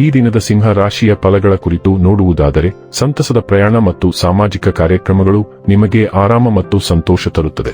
ಈ ದಿನದ ಸಿಂಹ ರಾಶಿಯ ಫಲಗಳ ಕುರಿತು ನೋಡುವುದಾದರೆ ಸಂತಸದ ಪ್ರಯಾಣ ಮತ್ತು ಸಾಮಾಜಿಕ ಕಾರ್ಯಕ್ರಮಗಳು ನಿಮಗೆ ಆರಾಮ ಮತ್ತು ಸಂತೋಷ ತರುತ್ತದೆ.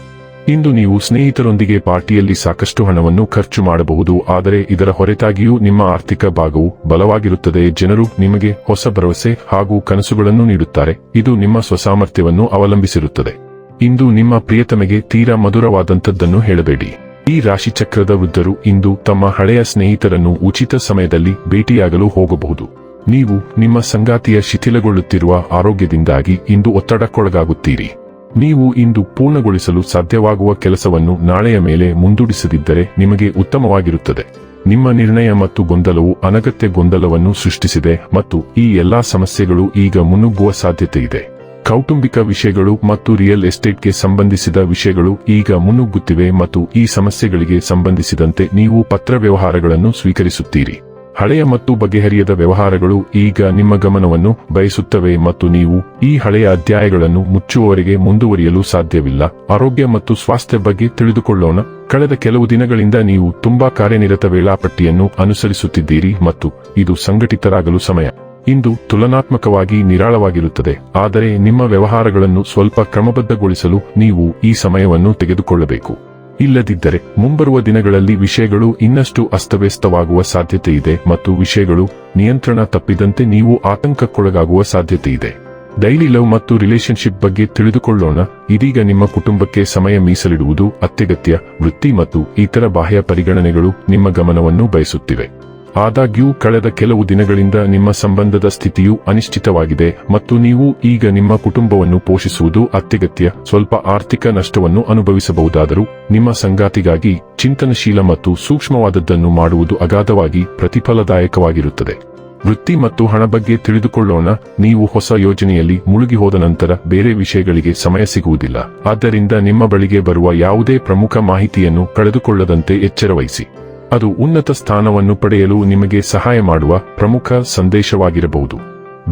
ಇಂದು ನೀವು ಸ್ನೇಹಿತರೊಂದಿಗೆ ಪಾರ್ಟಿಯಲ್ಲಿ ಸಾಕಷ್ಟು ಹಣವನ್ನು ಖರ್ಚು ಮಾಡಬಹುದು, ಆದರೆ ಇದರ ಹೊರತಾಗಿಯೂ ನಿಮ್ಮ ಆರ್ಥಿಕ ಭಾಗವು ಬಲವಾಗಿರುತ್ತದೆ. ಜನರು ನಿಮಗೆ ಹೊಸ ಭರವಸೆ ಹಾಗೂ ಕನಸುಗಳನ್ನು ನೀಡುತ್ತಾರೆ. ಇದು ನಿಮ್ಮ ಸ್ವಸಾಮರ್ಥ್ಯವನ್ನು ಅವಲಂಬಿಸಿರುತ್ತದೆ. ಇಂದು ನಿಮ್ಮ ಪ್ರಿಯತಮೆಗೆ ತೀರಾ ಮಧುರವಾದಂಥದ್ದನ್ನು ಹೇಳಬೇಡಿ. ಈ ರಾಶಿಚಕ್ರದ ವೃದ್ಧರು ಇಂದು ತಮ್ಮ ಹಳೆಯ ಸ್ನೇಹಿತರನ್ನು ಉಚಿತ ಸಮಯದಲ್ಲಿ ಭೇಟಿಯಾಗಲು ಹೋಗಬಹುದು. ನೀವು ನಿಮ್ಮ ಸಂಗಾತಿಯ ಶಿಥಿಲಗೊಳ್ಳುತ್ತಿರುವ ಆರೋಗ್ಯದಿಂದಾಗಿ ಇಂದು ಒತ್ತಡಕ್ಕೊಳಗಾಗುತ್ತೀರಿ. ನೀವು ಇಂದು ಪೂರ್ಣಗೊಳಿಸಲು ಸಾಧ್ಯವಾಗುವ ಕೆಲಸವನ್ನು ನಾಳೆಯ ಮೇಲೆ ಮುಂದೂಡಿಸದಿದ್ದರೆ ನಿಮಗೆ ಉತ್ತಮವಾಗಿರುತ್ತದೆ. ನಿಮ್ಮ ನಿರ್ಣಯ ಮತ್ತು ಗೊಂದಲವು ಅನಗತ್ಯ ಗೊಂದಲವನ್ನು ಸೃಷ್ಟಿಸಿದೆ ಮತ್ತು ಈ ಎಲ್ಲಾ ಸಮಸ್ಯೆಗಳು ಈಗ ಮುನ್ನುಗ್ಗುವ ಸಾಧ್ಯತೆ ಇದೆ ಕೌಟುಂಬಿಕ ವಿಷಯಗಳು ಮತ್ತು ರಿಯಲ್ ಎಸ್ಟೇಟ್ಗೆ ಸಂಬಂಧಿಸಿದ ವಿಷಯಗಳು ಈಗ ಮುನ್ನುಗ್ಗುತ್ತಿವೆ ಮತ್ತು ಈ ಸಮಸ್ಯೆಗಳಿಗೆ ಸಂಬಂಧಿಸಿದಂತೆ ನೀವು ಪತ್ರ ವ್ಯವಹಾರಗಳನ್ನು ಸ್ವೀಕರಿಸುತ್ತೀರಿ. ಹಳೆಯ ಮತ್ತು ಬಗೆಹರಿಯದ ವ್ಯವಹಾರಗಳು ಈಗ ನಿಮ್ಮ ಗಮನವನ್ನು ಬಯಸುತ್ತವೆ ಮತ್ತು ನೀವು ಈ ಹಳೆಯ ಅಧ್ಯಾಯಗಳನ್ನು ಮುಚ್ಚುವವರೆಗೆ ಮುಂದುವರಿಯಲು ಸಾಧ್ಯವಿಲ್ಲ. ಆರೋಗ್ಯ ಮತ್ತು ಸ್ವಾಸ್ಥ್ಯ ಬಗ್ಗೆ ತಿಳಿದುಕೊಳ್ಳೋಣ. ಕಳೆದ ಕೆಲವು ದಿನಗಳಿಂದ ನೀವು ತುಂಬಾ ಕಾರ್ಯನಿರತ ವೇಳಾಪಟ್ಟಿಯನ್ನು ಅನುಸರಿಸುತ್ತಿದ್ದೀರಿ ಮತ್ತು ಇದು ಸಂಘಟಿತರಾಗಲು ಸಮಯ. ಇಂದು ತುಲನಾತ್ಮಕವಾಗಿ ನಿರಾಳವಾಗಿರುತ್ತದೆ. ಆದರೆ ನಿಮ್ಮ ವ್ಯವಹಾರಗಳನ್ನು ಸ್ವಲ್ಪ ಕ್ರಮಬದ್ಧಗೊಳಿಸಲು ನೀವು ಈ ಸಮಯವನ್ನು ತೆಗೆದುಕೊಳ್ಳಬೇಕು. ಇಲ್ಲದಿದ್ದರೆ ಮುಂಬರುವ ದಿನಗಳಲ್ಲಿ ವಿಷಯಗಳು ಇನ್ನಷ್ಟು ಅಸ್ತವ್ಯಸ್ತವಾಗುವ ಸಾಧ್ಯತೆ ಇದೆ ಮತ್ತು ವಿಷಯಗಳು ನಿಯಂತ್ರಣ ತಪ್ಪಿದಂತೆ ನೀವು ಆತಂಕಕ್ಕೊಳಗಾಗುವ ಸಾಧ್ಯತೆ ಇದೆ. ಡೈಲಿ ಲವ್ ಮತ್ತು ರಿಲೇಶನ್ಶಿಪ್ ಬಗ್ಗೆ ತಿಳಿದುಕೊಳ್ಳೋಣ. ಇದೀಗ ನಿಮ್ಮ ಕುಟುಂಬಕ್ಕೆ ಸಮಯ ಮೀಸಲಿಡುವುದು ಅತ್ಯಗತ್ಯ ವೃತ್ತಿ ಮತ್ತು ಇತರ ಬಾಹ್ಯ ಪರಿಗಣನೆಗಳು ನಿಮ್ಮ ಗಮನವನ್ನು ಬಯಸುತ್ತಿವೆ. ಆದಾಗ್ಯೂ ಕಳೆದ ಕೆಲವು ದಿನಗಳಿಂದ ನಿಮ್ಮ ಸಂಬಂಧದ ಸ್ಥಿತಿಯು ಅನಿಶ್ಚಿತವಾಗಿದೆ ಮತ್ತು ನೀವು ಈಗ ನಿಮ್ಮ ಕುಟುಂಬವನ್ನು ಪೋಷಿಸುವುದು ಅತ್ಯಗತ್ಯ. ಸ್ವಲ್ಪ ಆರ್ಥಿಕ ನಷ್ಟವನ್ನು ಅನುಭವಿಸಬಹುದಾದರೂ ನಿಮ್ಮ ಸಂಗಾತಿಗಾಗಿ ಚಿಂತನಶೀಲ ಮತ್ತು ಸೂಕ್ಷ್ಮವಾದದ್ದನ್ನು ಮಾಡುವುದು ಅಗಾಧವಾಗಿ ಪ್ರತಿಫಲದಾಯಕವಾಗಿರುತ್ತದೆ. ವೃತ್ತಿ ಮತ್ತು ಹಣ ಬಗ್ಗೆ ತಿಳಿದುಕೊಳ್ಳೋಣ. ನೀವು ಹೊಸ ಯೋಜನೆಯಲ್ಲಿ ಮುಳುಗಿ ಹೋದ ನಂತರ ಬೇರೆ ವಿಷಯಗಳಿಗೆ ಸಮಯ ಸಿಗುವುದಿಲ್ಲ. ಆದ್ದರಿಂದ ನಿಮ್ಮ ಬಳಿಗೆ ಬರುವ ಯಾವುದೇ ಪ್ರಮುಖ ಮಾಹಿತಿಯನ್ನು ಕಳೆದುಕೊಳ್ಳದಂತೆ ಎಚ್ಚರವಹಿಸಿ. ಅದು ಉನ್ನತ ಸ್ಥಾನವನ್ನು ಪಡೆಯಲು ನಿಮಗೆ ಸಹಾಯ ಮಾಡುವ ಪ್ರಮುಖ ಸಂದೇಶವಾಗಿರಬಹುದು.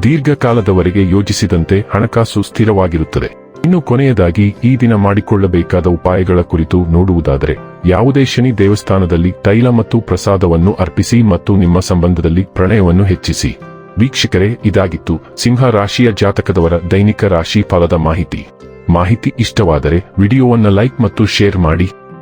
ದೀರ್ಘಕಾಲದವರೆಗೆ ಯೋಜಿಸಿದಂತೆ ಹಣಕಾಸು ಸ್ಥಿರವಾಗಿರುತ್ತದೆ. ಇನ್ನು ಕೊನೆಯದಾಗಿ ಈ ದಿನ ಮಾಡಿಕೊಳ್ಳಬೇಕಾದ ಉಪಾಯಗಳ ಕುರಿತು ನೋಡುವುದಾದರೆ, ಯಾವುದೇ ಶನಿ ದೇವಸ್ಥಾನದಲ್ಲಿ ತೈಲ ಮತ್ತು ಪ್ರಸಾದವನ್ನು ಅರ್ಪಿಸಿ ಮತ್ತು ನಿಮ್ಮ ಸಂಬಂಧದಲ್ಲಿ ಪ್ರಣಯವನ್ನು ಹೆಚ್ಚಿಸಿ. ವೀಕ್ಷಕರೇ, ಇದಾಗಿತ್ತು ಸಿಂಹ ರಾಶಿಯ ಜಾತಕದವರ ದೈನಿಕ ರಾಶಿ ಫಲದ ಮಾಹಿತಿ. ಮಾಹಿತಿ ಇಷ್ಟವಾದರೆ ವಿಡಿಯೋವನ್ನು ಲೈಕ್ ಮತ್ತು ಶೇರ್ ಮಾಡಿ.